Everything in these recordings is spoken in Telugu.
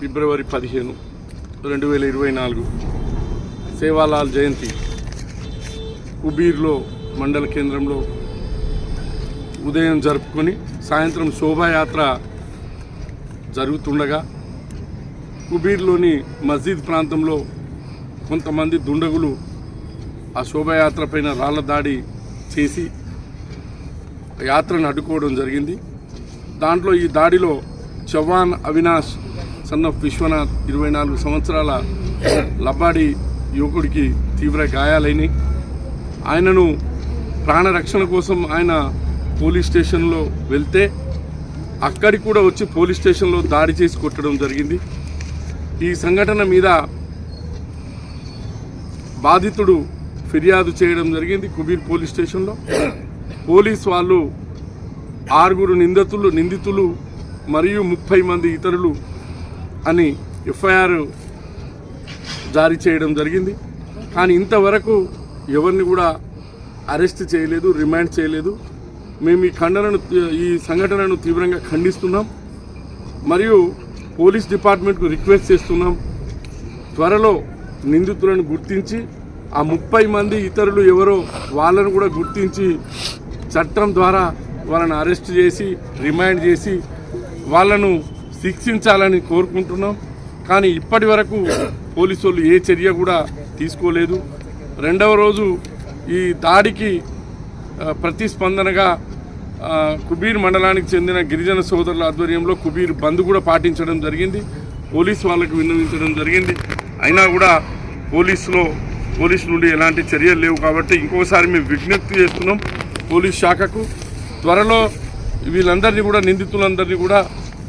ఫిబ్రవరి పదిహేను రెండు వేల ఇరవై నాలుగు. సేవాలాల్ జయంతి. కుబీర్లో మండల కేంద్రంలో ఉదయం జరుపుకొని సాయంత్రం శోభాయాత్ర జరుగుతుండగా కుబీర్లోని మస్జిద్ ప్రాంతంలో కొంతమంది దుండగులు ఆ శోభాయాత్ర పైన రాళ్ళ దాడి చేసి యాత్రను అడ్డుకోవడం జరిగింది. దాంట్లో ఈ దాడిలో చవాన్ అవినాష్ సన్ ఆఫ్ విశ్వనాథ్ ఇరవై నాలుగు సంవత్సరాల లబ్బాడి యువకుడికి తీవ్ర గాయాలైనవి ఆయనను ప్రాణరక్షణ కోసం ఆయన పోలీస్ స్టేషన్లో వెళ్తే అక్కడికి కూడా వచ్చి పోలీస్ స్టేషన్లో దాడి చేసి కొట్టడం జరిగింది. ఈ సంఘటన మీద బాధితుడు ఫిర్యాదు చేయడం జరిగింది కుబీర్ పోలీస్ స్టేషన్లో. పోలీస్ వాళ్ళు ఆరుగురు నిందితులు నిందితులు మరియు ముప్పై మంది ఇతరులు అని ఎఫ్ఐఆర్ జారీ చేయడం జరిగింది. కానీ ఇంతవరకు ఎవరిని కూడా అరెస్ట్ చేయలేదు రిమాండ్ చేయలేదు. మేము ఈ ఖండనను ఈ సంఘటనను తీవ్రంగా ఖండిస్తున్నాం. మరియు పోలీస్ డిపార్ట్మెంట్కు రిక్వెస్ట్ చేస్తున్నాం. త్వరలో నిందితులను గుర్తించి ఆ ముప్పై మంది ఇతరులు ఎవరో వాళ్ళను కూడా గుర్తించి చట్టం ద్వారా వాళ్ళని అరెస్ట్ చేసి రిమాండ్ చేసి వాళ్ళను శిక్షించాలని కోరుకుంటున్నాం. కానీ ఇప్పటి వరకు పోలీసు వాళ్ళు ఏ చర్య కూడా తీసుకోలేదు. రెండవ రోజు ఈ దాడికి ప్రతిస్పందనగా కుబీర్ మండలానికి చెందిన గిరిజన సోదరుల ఆధ్వర్యంలో కుబీర్ బంద్ కూడా పాటించడం జరిగింది. పోలీస్ వాళ్ళకు విన్నవించడం జరిగింది. అయినా కూడా పోలీసులో పోలీసు నుండి ఎలాంటి చర్యలు లేవు కాబట్టి ఇంకోసారి మేము విజ్ఞప్తి చేస్తున్నాం పోలీస్ శాఖకు. త్వరలో వీళ్ళందరినీ కూడా నిందితులందరినీ కూడా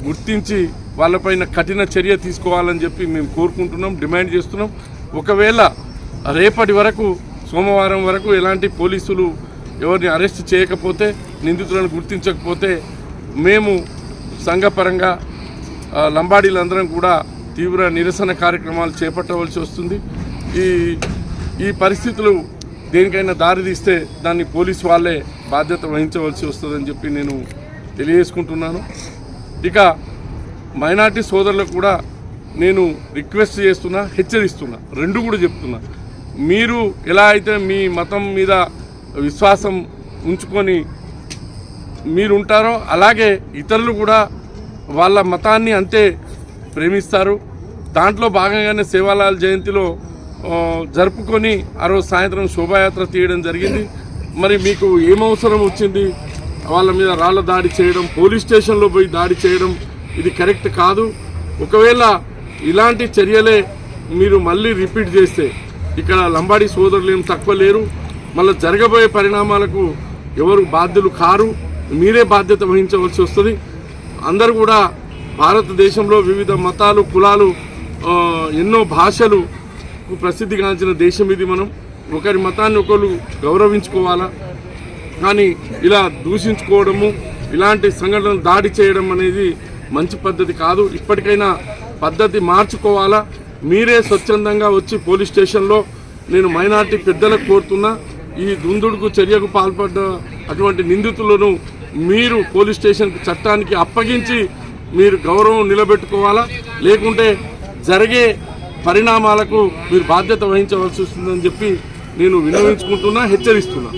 గుర్తించి వాళ్ళపైన కఠిన చర్య తీసుకోవాలని చెప్పి మేము కోరుకుంటున్నాం డిమాండ్ చేస్తున్నాం. ఒకవేళ రేపటి వరకు సోమవారం వరకు ఎలాంటి పోలీసులు ఎవరిని అరెస్ట్ చేయకపోతే నిందితులను గుర్తించకపోతే మేము సంఘపరంగా లంబాడీలందరం కూడా తీవ్ర నిరసన కార్యక్రమాలు చేపట్టవలసి వస్తుంది. ఈ ఈ పరిస్థితులు దేనికైనా దారి తీస్తే దాన్ని పోలీస్ వాళ్ళే బాధ్యత వహించవలసి వస్తుందని చెప్పి నేను తెలియజేసుకుంటున్నాను. ఇక మైనార్టీ సోదరులకు కూడా నేను రిక్వెస్ట్ చేస్తున్నా హెచ్చరిస్తున్నా రెండు కూడా చెప్తున్నా. మీరు ఎలా అయితే మీ మతం మీద విశ్వాసం ఉంచుకొని మీరు ఉంటారో అలాగే ఇతరులు కూడా వాళ్ళ మతాన్ని అంతే ప్రేమిస్తారు. దాంట్లో భాగంగానే సేవాలాల్ జయంతిలో జరుపుకొని ఆ రోజు సాయంత్రం శోభాయాత్ర తీయడం జరిగింది. మరి మీకు ఏమవసరం వచ్చింది? వాళ్ళ మీద రాళ్ళ దాడి చేయడం పోలీస్ స్టేషన్లో పోయి దాడి చేయడం ఇది కరెక్ట్ కాదు. ఒకవేళ ఇలాంటి చర్యలే మీరు మళ్ళీ రిపీట్ చేస్తే ఇక్కడ లంబాడి సోదరులు ఏం తక్కువ లేరు. మళ్ళీ జరగబోయే పరిణామాలకు ఎవరు బాధ్యులు కారు. మీరే బాధ్యత వహించవలసి వస్తుంది. అందరు కూడా భారతదేశంలో వివిధ మతాలు కులాలు ఎన్నో భాషలు ప్రసిద్ధిగాంచిన దేశం ఇది మనం. ఒకరి మతాన్ని ఒకరు గౌరవించుకోవాలా? కానీ ఇలా దూషించుకోవడము ఇలాంటి సంఘటనలు దాడి చేయడం అనేది మంచి పద్ధతి కాదు. ఇప్పటికైనా పద్ధతి మార్చుకోవాలా? మీరే స్వచ్ఛందంగా వచ్చి పోలీస్ స్టేషన్లో నేను మైనార్టీ పెద్దలకు కోరుతున్నా ఈ దుందుడుకు చర్యకు పాల్పడ్డ అటువంటి నిందితులను మీరు పోలీస్ స్టేషన్కి చట్టానికి అప్పగించి మీరు గౌరవం నిలబెట్టుకోవాలా? లేకుంటే జరిగే పరిణామాలకు మీరు బాధ్యత వహించవలసి వస్తుందని చెప్పి నేను వినియోగించుకుంటున్నా హెచ్చరిస్తున్నా.